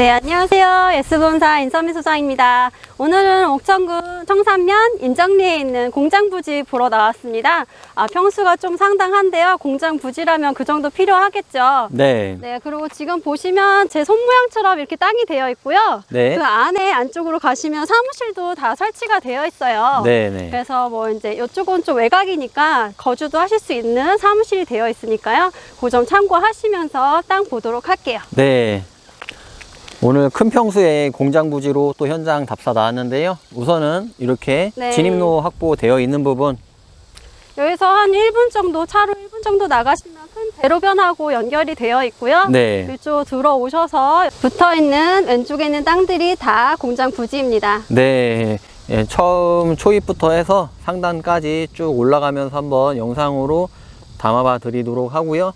네, 안녕하세요. S본사 인선미 소장입니다. 오늘은 옥천군 청산면 인정리에 있는 공장 부지 보러 나왔습니다. 아, 평수가 좀 상당한데요. 공장 부지라면 그 정도 필요하겠죠. 네. 네, 그리고 지금 보시면 제 손 모양처럼 이렇게 땅이 되어 있고요. 네. 그 안에 안쪽으로 가시면 사무실도 다 설치가 되어 있어요. 네, 네. 그래서 뭐 이제 이쪽은 좀 외곽이니까 거주도 하실 수 있는 사무실이 되어 있으니까요. 그 점 참고하시면서 땅 보도록 할게요. 네. 오늘 큰 평수의 공장 부지로 또 현장 답사 나왔는데요. 우선은 이렇게 네. 진입로 확보되어 있는 부분. 여기서 한 1분 정도, 차로 1분 정도 나가시면 큰 대로변하고 연결이 되어 있고요. 네. 이쪽 들어오셔서 붙어 있는 왼쪽에 있는 땅들이 다 공장 부지입니다. 네. 예, 처음 초입부터 해서 상단까지 쭉 올라가면서 한번 영상으로 담아봐 드리도록 하고요.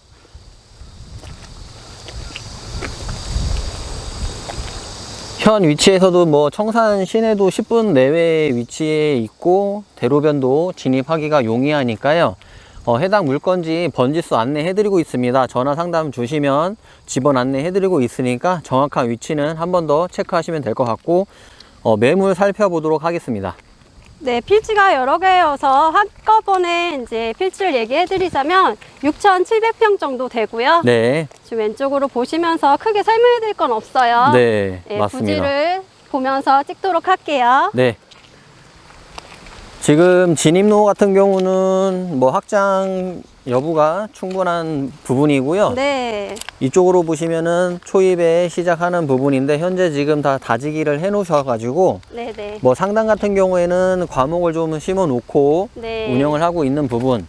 현 위치에서도 뭐 청산 시내도 10분 내외 위치에 있고 대로변도 진입하기가 용이하니까요. 어, 해당 물건지 번지수 안내해드리고 있습니다. 전화 상담 주시면 집원 안내해드리고 있으니까 정확한 위치는 한 번 더 체크하시면 될 것 같고 어, 매물 살펴보도록 하겠습니다. 네, 필지가 여러 개여서 한꺼번에 이제 필지를 얘기해 드리자면 6,700평 정도 되고요. 네, 지금 왼쪽으로 보시면서 크게 설명해 드릴 건 없어요. 네, 네, 맞습니다. 부지를 보면서 찍도록 할게요. 네. 지금 진입로 같은 경우는 뭐 확장 여부가 충분한 부분이고요. 네. 이쪽으로 보시면은 초입에 시작하는 부분인데 현재 지금 다 다지기를 해 놓으셔가지고 네, 네. 뭐 상단 같은 경우에는 과목을 좀 심어 놓고 네. 운영을 하고 있는 부분.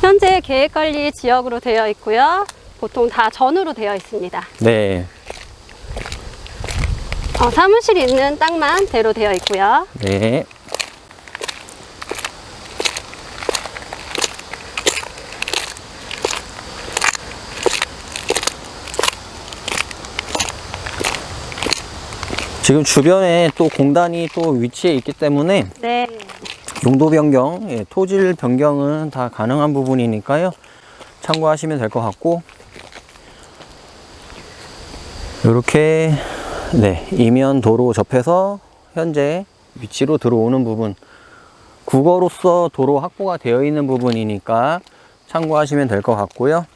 현재 계획관리 지역으로 되어 있고요. 보통 다 전으로 되어 있습니다. 네, 어, 사무실 있는 땅만 대로 되어 있고요. 네. 지금 주변에 또 공단이 또 위치해 있기 때문에 네. 용도 변경, 예, 토질 변경은 다 가능한 부분이니까요. 참고하시면 될 것 같고 이렇게 네, 이면 도로 접해서 현재 위치로 들어오는 부분 국어로서 도로 확보가 되어 있는 부분이니까 참고하시면 될 것 같고요.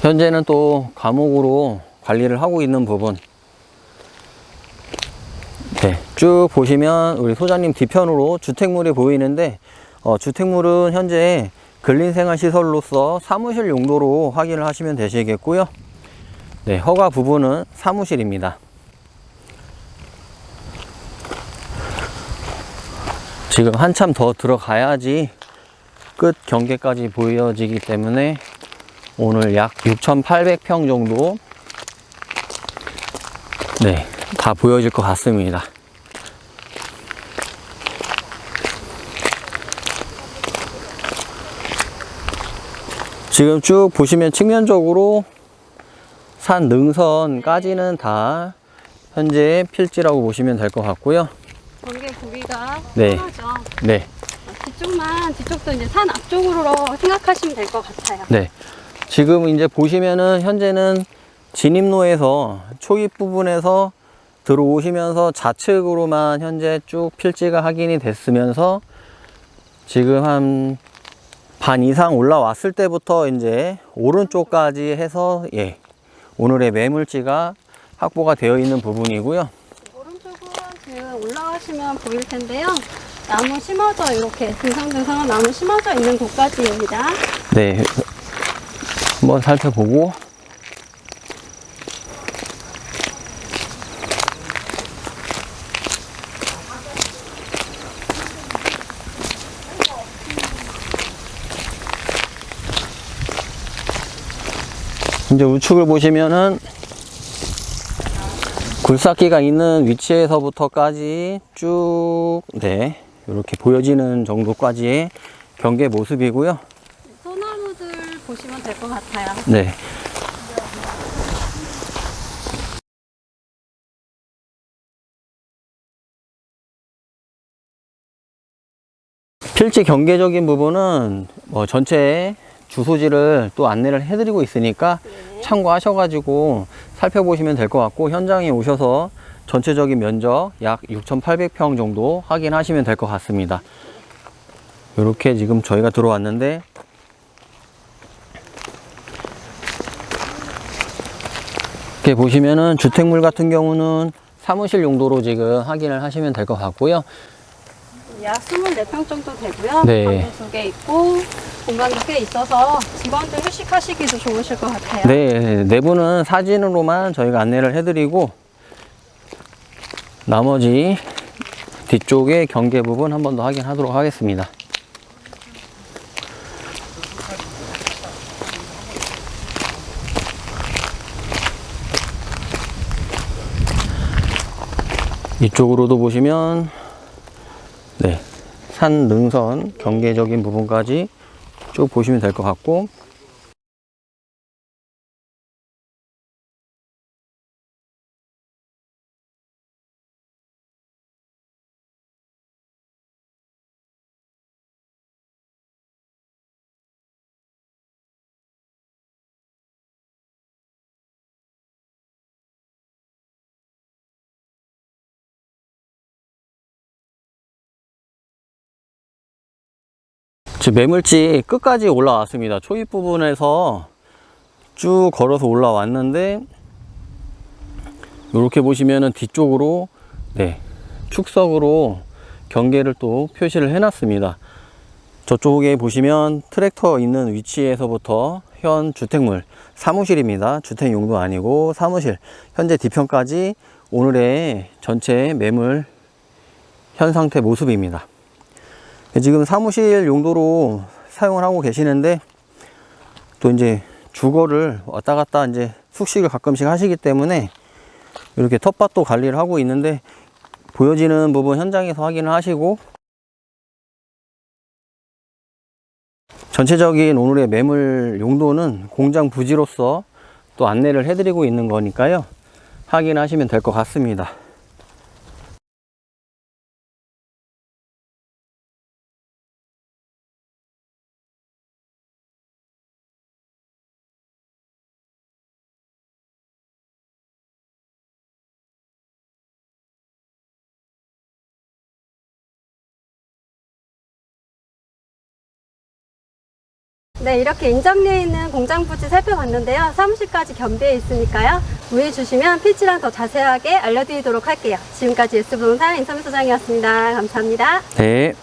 현재는 또 감옥으로 관리를 하고 있는 부분 네, 쭉 보시면 우리 소장님 뒤편으로 주택물이 보이는데 어, 주택물은 현재 근린생활시설로서 사무실 용도로 확인을 하시면 되시겠고요. 네, 허가 부분은 사무실입니다. 지금 한참 더 들어가야지 끝 경계까지 보여지기 때문에 오늘 약 6,800평 정도 네, 다 보여질 것 같습니다. 지금 쭉 보시면 측면적으로 산 능선까지는 다 현재 필지라고 보시면 될 것 같고요. 전개 보기가 네. 편하죠. 네, 뒤쪽만, 뒤쪽도 이제 산 앞쪽으로 생각하시면 될 것 같아요. 네. 지금 이제 보시면은 현재는 진입로에서 초입 부분에서 들어오시면서 좌측으로만 현재 쭉 필지가 확인이 됐으면서 지금 한 반 이상 올라왔을 때부터 이제 오른쪽까지 해서 예 오늘의 매물지가 확보가 되어 있는 부분이고요. 오른쪽은 지금 올라가시면 보일 텐데요. 나무 심어져 이렇게 등성등성한 나무 심어져 있는 곳까지입니다. 네 한번 살펴보고 이제 우측을 보시면은 굴삭기가 있는 위치에서부터까지 쭉, 네, 이렇게 보여지는 정도까지의 경계 모습이고요. 소나무들 보시면 될 것 같아요. 네. 실제 경계적인 부분은 뭐 전체 주소지를 또 안내를 해드리고 있으니까 참고하셔가지고 살펴보시면 될 것 같고 현장에 오셔서 전체적인 면적 약 6,800평 정도 확인하시면 될 것 같습니다. 이렇게 지금 저희가 들어왔는데 이렇게 보시면은 주택물 같은 경우는 사무실 용도로 지금 확인을 하시면 될 것 같고요. 약 24평 정도 되고요. 네. 방도 두 개 있고 공간도 꽤 있어서 직원들 휴식하시기도 좋으실 것 같아요. 네, 내부는 사진으로만 저희가 안내를 해드리고 나머지 뒤쪽에 경계 부분 한 번 더 확인하도록 하겠습니다. 이쪽으로도 보시면 네, 산 능선 경계적인 부분까지 쭉 보시면 될 것 같고 지금 매물지 끝까지 올라왔습니다. 초입 부분에서 쭉 걸어서 올라왔는데 이렇게 보시면은 뒤쪽으로 네 축석으로 경계를 또 표시를 해놨습니다. 저쪽에 보시면 트랙터 있는 위치에서부터 현 주택물 사무실입니다. 주택 용도 아니고 사무실 현재 뒤편까지 오늘의 전체 매물 현 상태 모습입니다. 지금 사무실 용도로 사용을 하고 계시는데 또 이제 주거를 왔다 갔다 이제 숙식을 가끔씩 하시기 때문에 이렇게 텃밭도 관리를 하고 있는데 보여지는 부분 현장에서 확인을 하시고 전체적인 오늘의 매물 용도는 공장 부지로서 또 안내를 해드리고 있는 거니까요 확인하시면 될 것 같습니다. 네, 이렇게 인정리에 있는 공장 부지 살펴봤는데요. 사무실까지 겸비해 있으니까요. 문의 주시면 필지랑 더 자세하게 알려드리도록 할게요. 지금까지 S부동산 인터뷰 소장이었습니다. 감사합니다. 네.